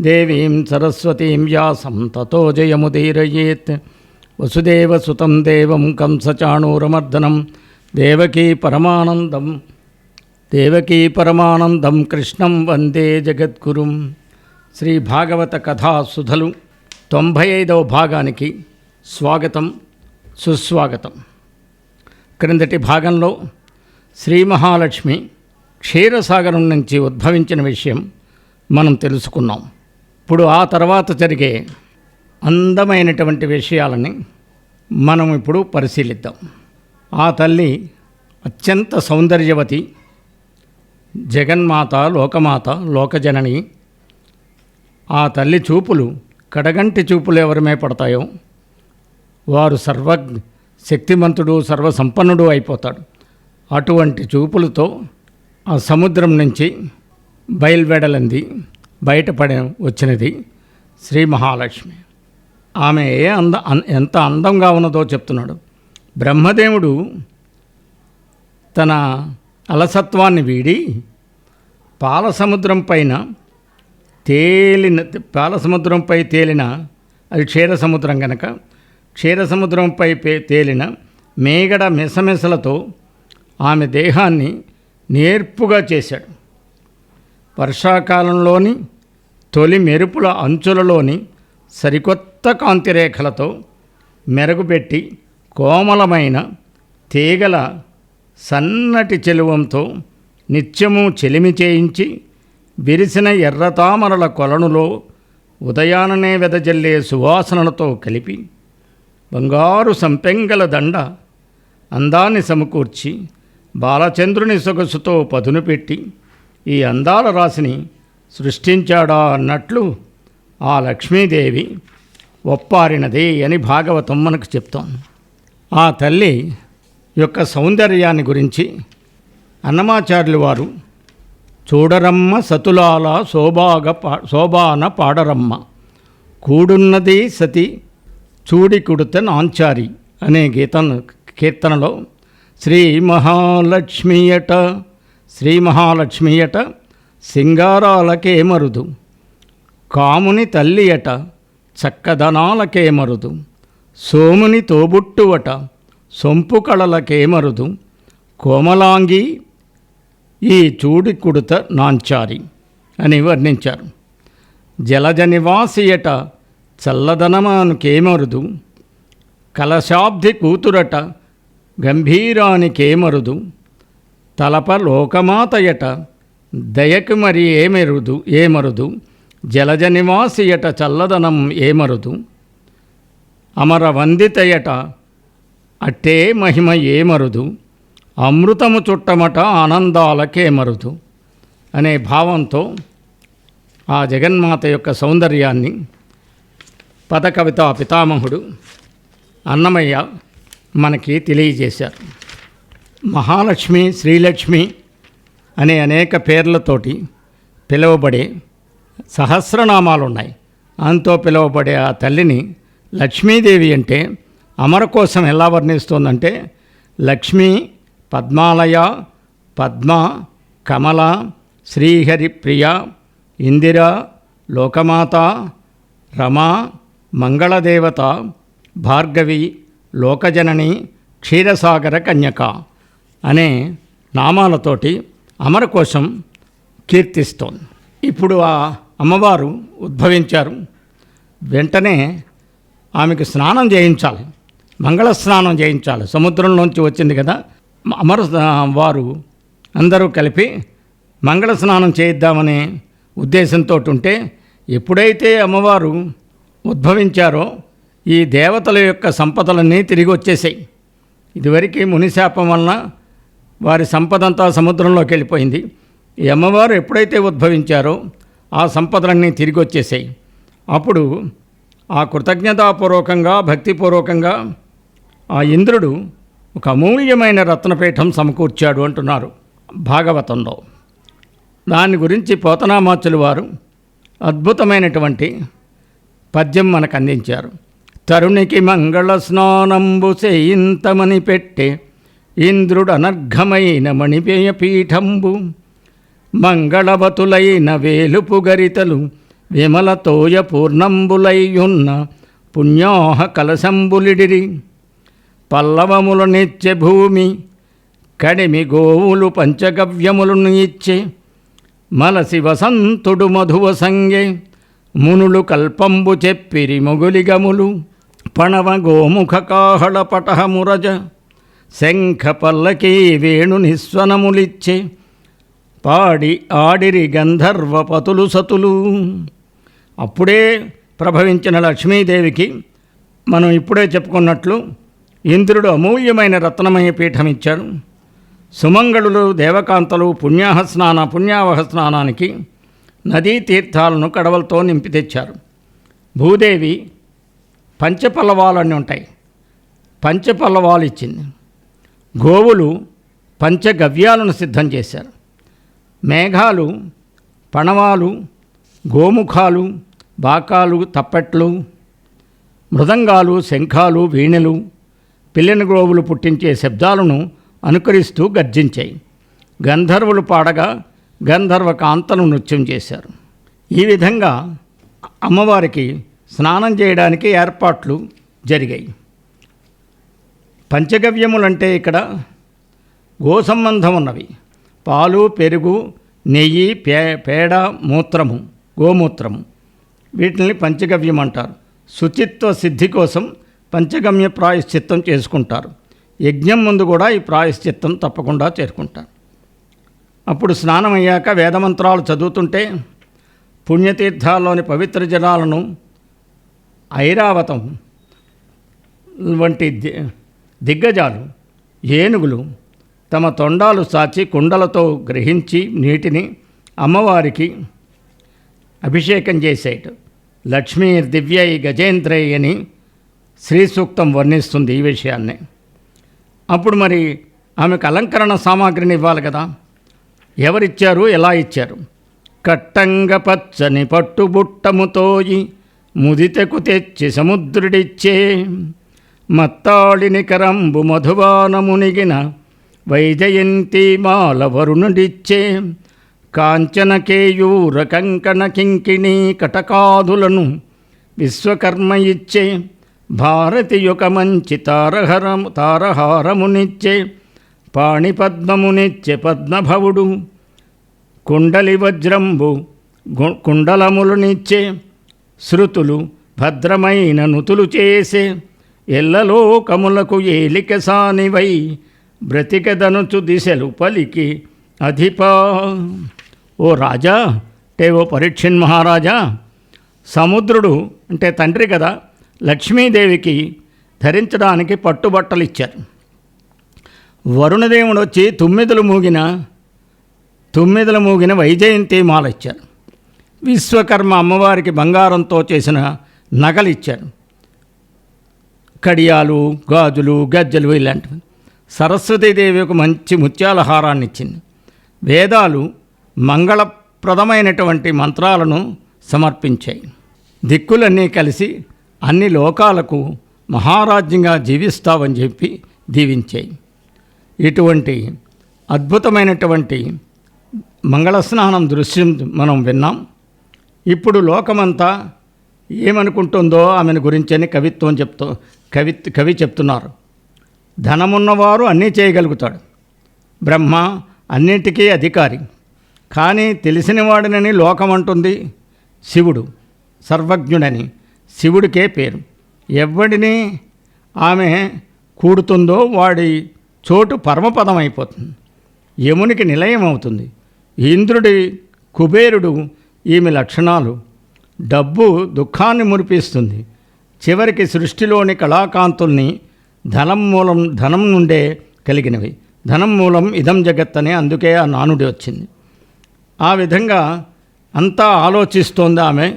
దేవీం సరస్వతీం వ్యాసం తతో జయముదీరయేత్. వసుదేవసుతం దేవం కంసచాణూరమర్దనం దేవకీ పరమానందం దేవకీ పరమానందం కృష్ణం వందే జగద్గురుం. శ్రీ భాగవత కథా సుధలు తొంభై ఐదవ భాగానికి స్వాగతం సుస్వాగతం. క్రిందటి భాగంలో శ్రీ మహాలక్ష్మి క్షీరసాగరం నుంచి ఉద్భవించిన విషయం మనం తెలుసుకున్నాం. ఇప్పుడు ఆ తర్వాత జరిగే అందమైనటువంటి విషయాలని మనం ఇప్పుడు పరిశీలిద్దాం. ఆ తల్లి అత్యంత సౌందర్యవతి జగన్మాత లోకమాత లోకజనని. ఆ తల్లి చూపులు కడగంటి చూపులు ఎవరిమే పడతాయో వారు సర్వ శక్తిమంతుడు సర్వసంపన్నుడు అయిపోతాడు. అటువంటి చూపులతో ఆ సముద్రం నుంచి బయలువెడలంది బయటపడి వచ్చినది శ్రీ మహాలక్ష్మి. ఆమె ఏ అంద ఎంత అందంగా ఉన్నదో చెప్తున్నాడు. బ్రహ్మదేవుడు తన అలసత్వాన్ని వీడి పాలసముద్రం పైన తేలిన పాలసముద్రంపై తేలిన అది క్షీరసముద్రం గనక క్షీరసముద్రంపై తేలిన మేగడ మెసమెసలతో ఆమె దేహాన్ని నేర్పుగా చేశాడు. వర్షాకాలంలోని తొలి మెరుపుల అంచులలోని సరికొత్త కాంతిరేఖలతో మెరుగుపెట్టి కోమలమైన తీగల సన్నటి చెలువంతో నిత్యము చెలిమి చేయించి విరిసిన ఎర్రతామరల కొలనులో ఉదయాననే వెదజల్లే సువాసనలతో కలిపి బంగారు సంపెంగల దండ అందాన్ని సమకూర్చి బాలచంద్రుని సొగసుతో పదును పెట్టి ఈ అందాల రాశిని సృష్టించాడా అన్నట్లు ఆ లక్ష్మీదేవి ఒప్పారినది అని భాగవతం మనకు చెప్తోంది ఆ తల్లి యొక్క సౌందర్యాన్ని గురించి అన్నమాచార్యులు వారు చూడరమ్మ సతులాల శోభాగ పా శోభాన పాడరమ్మ. కూడున్నది సతి చూడి కుడుత నాంచారి అనే గీతను కీర్తనలో శ్రీ మహాలక్ష్మియట శ్రీ మహాలక్ష్మియట సింగారాలకే మరుదు. కాముని తల్లియట చక్కదనాలకే మరుదు. సోముని తోబుట్టువట సొంపు కళలకే మరుదు. కోమలాంగి ఈ చూడి కుడుత నాంచారి అని వర్ణించారు. జలజ నివాసియట చల్లదనమానుకేమరుదు కలశాబ్ది కూతురట గంభీరానికేమరుదు తలప లోకమాతయట. దయకు మరి ఏమెరుదు ఏమరుదు? జలజ నివాసియట చల్లదనం ఏమరుదు? అమర వందితయట అట్టే మహిమ ఏమరుదు? అమృతము చుట్టమట ఆనందాలకే మరుదు అనే భావంతో ఆ జగన్మాత యొక్క సౌందర్యాన్ని పదకవిత పితామహుడు అన్నమయ్య మనకి తెలియజేశారు. మహాలక్ష్మి శ్రీలక్ష్మి అనే అనేక పేర్లతోటి పిలువబడే సహస్రనామాలు ఉన్నాయి అంతో పిలువబడే ఆ తల్లిని లక్ష్మీదేవి అంటే అమర కోసం ఎలా వర్ణిస్తోందంటే లక్ష్మి పద్మాలయ పద్మ కమల శ్రీహరి ప్రియ ఇందిర లోకమాత రమ మంగళదేవత భార్గవి లోకజనని క్షీరసాగర కన్యక. అనే నామాలతోటి అమర కోసం కీర్తిస్తోంది. ఇప్పుడు ఆ అమ్మవారు ఉద్భవించారు. వెంటనే ఆమెకు స్నానం చేయించాలి. మంగళ స్నానం చేయించాలి. సముద్రంలోంచి వచ్చింది కదా. అమర వారు అందరూ కలిపి మంగళ స్నానం చేయిద్దామనే ఉద్దేశంతో ఉంటే ఎప్పుడైతే అమ్మవారు ఉద్భవించారో ఈ దేవతల యొక్క సంపదలన్నీ తిరిగి వచ్చేసాయి ఇదివరకు మునిశాపం వలన వారి సంపదంతా సముద్రంలోకి వెళ్ళిపోయింది. ఈ అమ్మవారు ఎప్పుడైతే ఉద్భవించారో ఆ సంపదలన్నీ తిరిగి వచ్చేసాయి అప్పుడు ఆ కృతజ్ఞతాపూర్వకంగా భక్తిపూర్వకంగా ఆ ఇంద్రుడు ఒక అమూల్యమైన రత్నపీఠం సమకూర్చాడు అంటున్నారు భాగవతంలో. దాని గురించి పోతనామాచులు వారు అద్భుతమైనటువంటి పద్యం మనకు అందించారు. తరుణికి మంగళ స్నానంబు చేయింతమని పెట్టే ఇంద్రుడనర్ఘమైన మణిపేయ పీఠంబు మంగళవతులైన వేలుపు గరితలు విమలతోయ పూర్ణంబులైయున్న పుణ్యోహ కలశంబులిడిరి పల్లవములు నిచ్చే భూమి కడిమి గోవులు పంచగవ్యములను ఇచ్చే మలసి వసంతుడు మధువ సంగే మునులు కల్పంబు చెప్పిరి మొగులిగములు పణవ గోముఖ కాహళ పటహమురజ శంఖ పల్లకీ వేణు నిస్వనములిచ్చే. పాడి ఆడిరి గంధర్వ పతులు సతులు. అప్పుడే ప్రభవించిన లక్ష్మీదేవికి మనం ఇప్పుడే చెప్పుకున్నట్లు ఇంద్రుడు అమూల్యమైన రత్నమయ పీఠం ఇచ్చాడు సుమంగళులు దేవకాంతలు పుణ్యాహస్నాన పుణ్యావహ స్నానానికి నదీ తీర్థాలను కడవలతో నింపి తెచ్చారు. భూదేవి పంచపల్లవాలన్నీ ఉంటాయి. పంచపల్లవాలు ఇచ్చింది గోవులు పంచగవ్యాలను సిద్ధం చేశారు. మేఘాలు పణవాలు గోముఖాలు బాకాలు తప్పెట్లు మృదంగాలు శంఖాలు వీణెలు పిల్లని గ్రోవులు పుట్టించే శబ్దాలను అనుకరిస్తూ గర్జించాయి. గంధర్వులు పాడగా గంధర్వ కాంతలు నృత్యం చేశారు. ఈ విధంగా అమ్మవారికి స్నానం చేయడానికి ఏర్పాట్లు జరిగాయి. పంచగవ్యములంటే ఇక్కడ గో సంబంధం ఉన్నవి పాలు పెరుగు నెయ్యి పే పేడ మూత్రము గోమూత్రము. వీటిని పంచగవ్యం అంటారు. శుచిత్వ సిద్ధి కోసం పంచగమ్య ప్రాయశ్చిత్తం చేసుకుంటారు. యజ్ఞం ముందు కూడా ఈ ప్రాయశ్చిత్తం తప్పకుండా చేరుకుంటారు. అప్పుడు స్నానం అయ్యాక వేదమంత్రాలు చదువుతుంటే పుణ్యతీర్థాల్లోని పవిత్ర జలాలను ఐరావతం వంటి దిగ్గజాలు ఏనుగులు తమ తొండాలు సాచి కుండలతో గ్రహించి నీటిని అమ్మవారికి అభిషేకం చేసేట. లక్ష్మీ దివ్యై గజేంద్రై అని శ్రీ సూక్తం వర్ణిస్తుంది ఈ విషయాన్ని. అప్పుడు మరి ఆమెకు అలంకరణ సామాగ్రిని ఇవ్వాలి కదా. ఎవరిచ్చారు ఎలా ఇచ్చారు? కట్టంగ పచ్చని పట్టుబుట్టముతోయి ముదితకు తెచ్చి సముద్రుడిచ్చే మత్తాళిని కరంబు మధువానమునిగిన వైజయంతి మాల వరుణుడిచ్చే కాంచనకేయూర కంకణ కింకిణీ కటకాదులను విశ్వకర్మ ఇచ్చే భారతి యొక్క మంచి తారహరము తారహారమునిచ్చే పాణిపద్మమునిచ్చే పద్మభవుడు కుండలి వజ్రంబు గు- కుండలములనిచ్చే శృతులు భద్రమైన నుతులు చేసే ఎల్లలోకములకు ఏలిక సానివై బ్రతికదనుచు దిశలు పలికి అధిపా. ఓ రాజా అంటే ఓ పరీక్షన్ మహారాజా సముద్రుడు అంటే తండ్రి కదా లక్ష్మీదేవికి ధరించడానికి పట్టుబట్టలు ఇచ్చారు వరుణదేవుడు వచ్చి తుమ్మిదలు మూగిన తుమ్మిదలు మూగిన వైజయంతి మాల ఇచ్చారు. విశ్వకర్మ అమ్మవారికి బంగారంతో చేసిన నగలు ఇచ్చారు కడియాలు గాజులు గజ్జలు ఇలాంటివి. సరస్వతీదేవి ఒక మంచి ముత్యాల హారాన్ని ఇచ్చింది వేదాలు మంగళప్రదమైనటువంటి మంత్రాలను సమర్పించాయి. దిక్కులన్నీ కలిసి అన్ని లోకాలకు మహారాజ్యంగా జీవిస్తావని చెప్పి దీవించాయి. ఇటువంటి అద్భుతమైనటువంటి మంగళస్నానం దృశ్యం మనం విన్నాం. ఇప్పుడు లోకమంతా ఏమనుకుంటుందో ఆమెను గురించని కవిత్వం చెప్తూ కవి కవి చెప్తున్నారు. ధనమున్నవారు అన్నీ చేయగలుగుతాడు. బ్రహ్మ అన్నింటికీ అధికారి. కానీ తెలిసినవాడినని లోకం అంటుంది శివుడు సర్వజ్ఞుడని. శివుడికే పేరు. ఎవడిని ఆమె కూడుతుందో వాడి చోటు పరమపదం అయిపోతుంది యమునికి నిలయం అవుతుంది ఇంద్రుడి కుబేరుడు ఈమె లక్షణాలు. డబ్బు దుఃఖాన్ని మురిపిస్తుంది. చివరికి సృష్టిలోని కళాకాంతుల్ని ధనం మూలం ధనం నుండే కలిగినవి. ధనం మూలం ఇదం జగత్ అందుకే ఆ నానుడి వచ్చింది. ఆ విధంగా అంతా ఆలోచిస్తోంది ఆమె.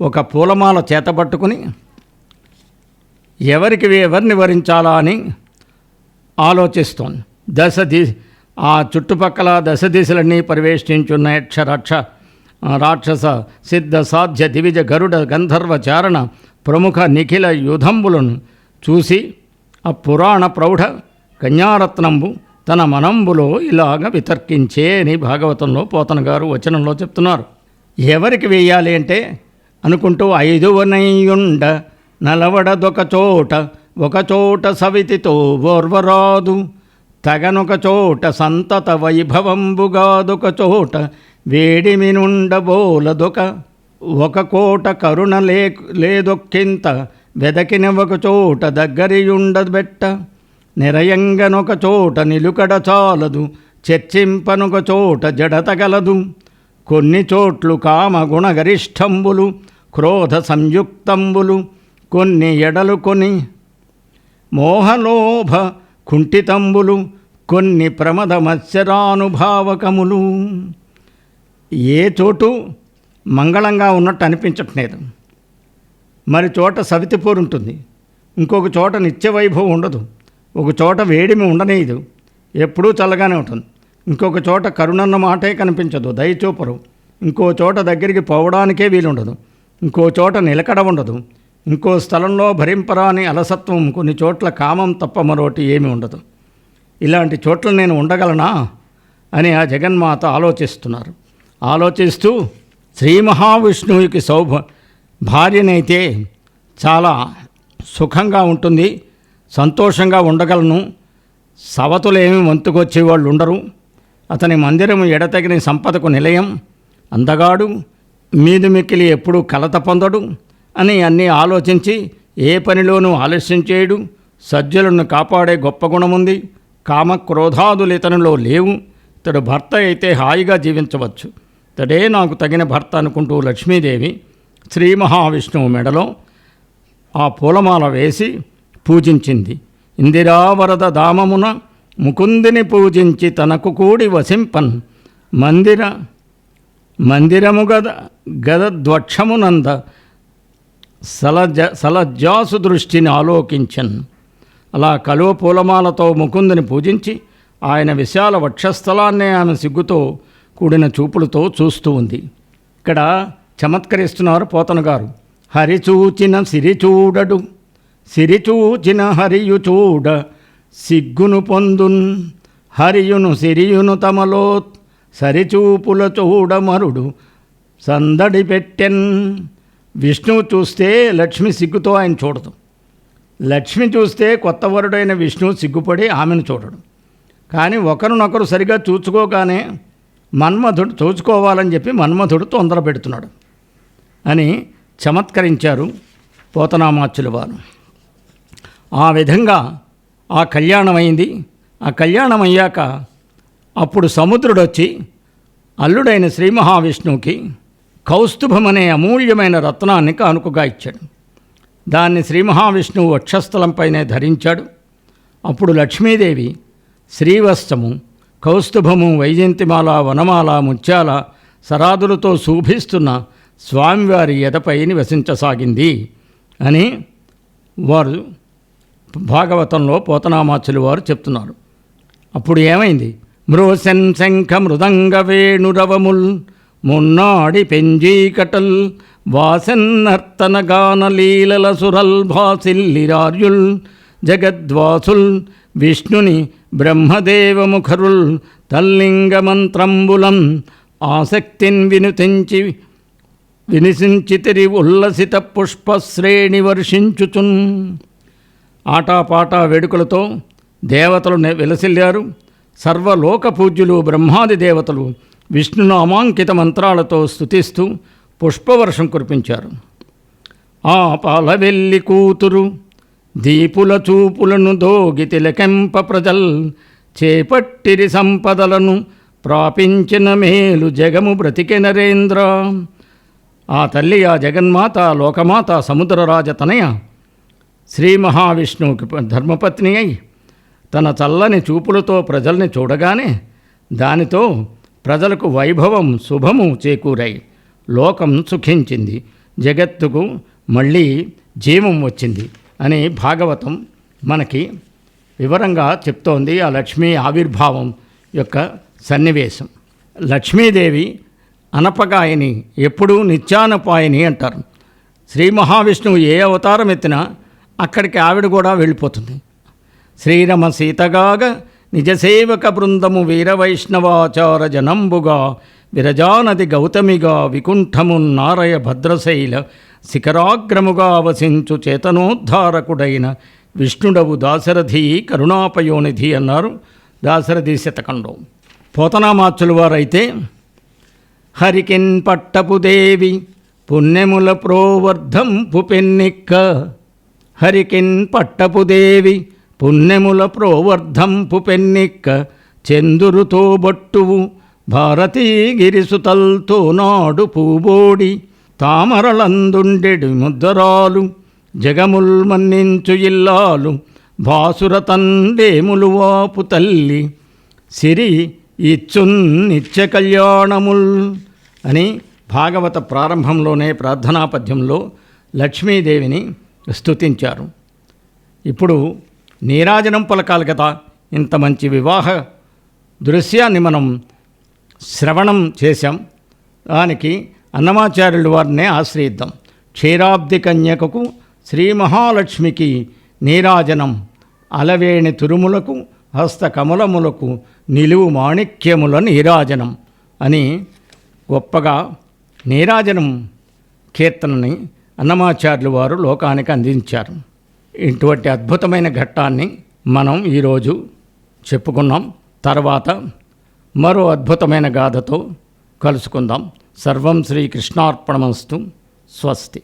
ఒక పూలమాల చేతబట్టుకుని ఎవరికి ఎవరిని వరించాలా అని ఆలోచిస్తోంది. దశ ది ఆ చుట్టుపక్కల దశ దిశలన్నీ పరివేష్టించున్న యక్ష రాక్ష రాక్షస సిద్ధ సాధ్య దివిజ గరుడ గంధర్వ చారణ ప్రముఖ నిఖిల యుధంబులను చూసి ఆ పురాణ ప్రౌఢ కన్యారత్నంబు తన మనంబులో ఇలాగ వితర్కించే అని భాగవతంలో పోతన గారు వచనంలో చెప్తున్నారు. ఎవరికి వేయాలి అంటే అనుకుంటూ ఐదువనయుండ నలవడదొక చోట ఒక చోట సవితితో ఓర్వరాదు. తగనొక చోట సంతత వైభవంబుగాదొక చోట వేడిమినుండబోలదొక ఒక కోట కరుణ లే లేదొక్కింత వెదకిన ఒక చోట దగ్గరియుండబెట్ట నిరయంగనొక చోట నిలుకడ చాలదు చర్చింపనొక చోట జడతగలదు కొన్ని చోట్లు కామగుణగరిష్టంబులు క్రోధ సంయుక్తంబులు కొన్ని ఎడలు కొని మోహలోభ కుంఠితంబులు కొన్ని ప్రమద మత్స్యరానుభావకములు. ఏ చోటు మంగళంగా ఉన్నట్టు అనిపించట్లేదు. మరి చోట సవితిపోరు ఉంటుంది ఇంకొక చోట నిత్య వైభవం ఉండదు. ఒక చోట వేడిమి ఉండనేదు ఎప్పుడూ చల్లగానే ఉంటుంది. ఇంకొక చోట కరుణన్న మాటే కనిపించదు. దయచూపరు. ఇంకో చోట దగ్గరికి పోవడానికే వీలుండదు. ఇంకో చోట నిలకడ ఉండదు. ఇంకో స్థలంలో భరింపరాని అలసత్వం కొన్ని చోట్ల కామం తప్ప మరోటి ఏమి ఉండదు. ఇలాంటి చోట్ల నేను ఉండగలనా? అని ఆ జగన్మాత ఆలోచిస్తున్నారు. ఆలోచిస్తూ శ్రీ మహావిష్ణువుకి సౌభ భార్యనైతే చాలా సుఖంగా ఉంటుంది సంతోషంగా ఉండగలను. సవతులేమి వంతుకొచ్చే వాళ్ళు ఉండరు అతని మందిరం ఎడతగిన సంపదకు నిలయం. అందగాడు మీది మిక్కిలి ఎప్పుడూ కలత పొందడు అని అన్నీ ఆలోచించి ఏ పనిలోనూ ఆలస్యం చేయడు. సజ్జలను కాపాడే గొప్ప గుణముంది. కామ క్రోధాదులు ఇతనిలో లేవు. ఇతడు భర్త అయితే హాయిగా జీవించవచ్చు. తడే నాకు తగిన భర్త అనుకుంటూ లక్ష్మీదేవి శ్రీ మహావిష్ణువు మెడలో ఆ పూలమాల వేసి పూజించింది. ఇందిరావరద దామమున ముకుందిని పూజించి తనకు కూడి వసింపన్ మందిర మందిరము గద గదద్వక్షమునంద సలజ సలజ్జాసు దృష్టిని ఆలోకించన్. అలా కలువ పూలమాలతో ముకుందుని పూజించి ఆయన విశాల వక్షస్థలాన్నే ఆమె సిగ్గుతో కూడిన చూపులతో చూస్తూ ఉంది. ఇక్కడ చమత్కరిస్తున్నారు పోతన గారు. హరి చూచిన సిరి చూడడు. సిరి చూచిన హరియు చూడ. సిగ్గును పొందున్. హరియును సిరియును తమలో సరిచూపుల చూడమరుడు సందడి పెట్టెన్. విష్ణువు చూస్తే లక్ష్మి సిగ్గుతో ఆయన చూడదు. లక్ష్మి చూస్తే కొత్త వరుడైన విష్ణువు సిగ్గుపడి ఆమెను చూడడు. కానీ ఒకరినొకరు సరిగా చూసుకోగానే మన్మధుడు చూసుకోవాలని చెప్పి మన్మధుడు తొందర పెడుతున్నాడు. అని చమత్కరించారు పోతనామాచ్యుల వారు ఆ విధంగా ఆ కళ్యాణం అయింది ఆ కళ్యాణం అయ్యాక అప్పుడు సముద్రుడు వచ్చి అల్లుడైన శ్రీ మహావిష్ణువుకి కౌస్తుభం అనే అమూల్యమైన రత్నాన్ని కానుకగా ఇచ్చాడు. దాన్ని శ్రీ మహావిష్ణువు వక్షస్థలంపైనే ధరించాడు. అప్పుడు లక్ష్మీదేవి శ్రీవస్త్రము కౌస్తుభము వైజయంతిమాల వనమాల ముత్యాల సరాదులతో శోభిస్తున్న స్వామివారి ఎదపై నివసించసాగింది అని వారు భాగవతంలో పోతనామాచులు వారు చెప్తున్నారు. అప్పుడు ఏమైంది? మృశన్ శంఖ మృదంగ వేణురవముల్ మున్నాడి పెంజీకటల్ వాసన్నర్తన గానలీలల సురల్ భాసిల్లిరార్యుల్ జగద్వాసుల్ విష్ణుని బ్రహ్మదేవముఖరుల్ తల్లింగ మంత్రంబులం ఆసక్తిన్ వినుతించి వినిసించితిరి ఉల్లసిత పుష్పశ్రేణి వర్షించుచున్. ఆటాపాటా వేడుకలతో దేవతలు నె- సర్వలోక పూజ్యులు బ్రహ్మాది దేవతలు విష్ణును అమాంకిత మంత్రాలతో స్తుతిస్తూ పుష్పవర్షం కురిపించారు. ఆ పాలవెల్లి కూతురు దీపుల చూపులను దోగి తిలకెంప ప్రజల్ చేపట్టిరి సంపదలను ప్రాపించిన మేలు జగము బ్రతికె నరేంద్ర. ఆ తల్లి ఆ జగన్మాత లోకమాత సముద్రరాజ తనయ. శ్రీ మహావిష్ణువుకి ప- ధర్మపత్ని అయి తన చల్లని చూపులతో ప్రజల్ని చూడగానే దానితో ప్రజలకు వైభవం శుభము చేకూరాయి. లోకం సుఖించింది. జగత్తుకు మళ్ళీ జీవం వచ్చింది. అని భాగవతం మనకి వివరంగా చెప్తోంది ఆ లక్ష్మీ ఆవిర్భావం యొక్క సన్నివేశం. లక్ష్మీదేవి అనపగాయని ఎప్పుడూ నిత్యానపాయని అంటారు. శ్రీ మహావిష్ణువు ఏ అవతారం ఎత్తినా అక్కడికి ఆవిడ కూడా వెళ్ళిపోతుంది. శ్రీరమ సీతగాగ నిజసేవక బృందము వీరవైష్ణవాచార జనంబుగా విరజానది గౌతమిగా వికుంఠము నారయ భద్రశైల శిఖరాగ్రముగా వసించు చేతనోద్ధారకుడైన విష్ణుడవు దాశరథి కరుణాపయోనిధి అన్నారు దాశరథి శతకంలో. పోతనామాచుల వారైతే హరికిన్ పట్టపు దేవి పుణ్యముల ప్రోవర్ధంపు పెన్నిక్క హరికిన్ పట్టపు దేవి పుణ్యముల ప్రోవర్ధంపు పెన్నిక్క చందురుతో బట్టువు భారతీ గిరిసుతల్తో నాడు పూబోడి తామరలందుండెడు ముద్దరాలు జగముల్ మన్నించు ఇల్లాలు భాసుర తండేములు వాపు తల్లి సిరి ఇచ్చున్ నిత్య కళ్యాణముల్ అని భాగవత ప్రారంభంలోనే ప్రార్థనా పద్యంలో లక్ష్మీదేవిని స్తుతించారు. ఇప్పుడు నీరాజనం పలకాలి కదా ఇంత మంచి వివాహ దృశ్యాన్ని మనం శ్రవణం చేశాం. దానికి అన్నమాచార్యుల వారినే ఆశ్రయిద్దాం. క్షీరాబ్ది కన్యకకు శ్రీ మహాలక్ష్మికి నీరాజనం అలవేణి తురుములకు హస్త కమలములకు నిలువు మాణిక్యముల నీరాజనం అని గొప్పగా నీరాజనం కీర్తనని అన్నమాచార్యులు వారు లోకానికి అందించారు. ఇటువంటి అద్భుతమైన ఘట్టాన్ని మనం ఈరోజు చెప్పుకున్నాం. తర్వాత మరో అద్భుతమైన గాథతో కలుసుకుందాం. సర్వం శ్రీకృష్ణార్పణమస్తు స్వస్తి.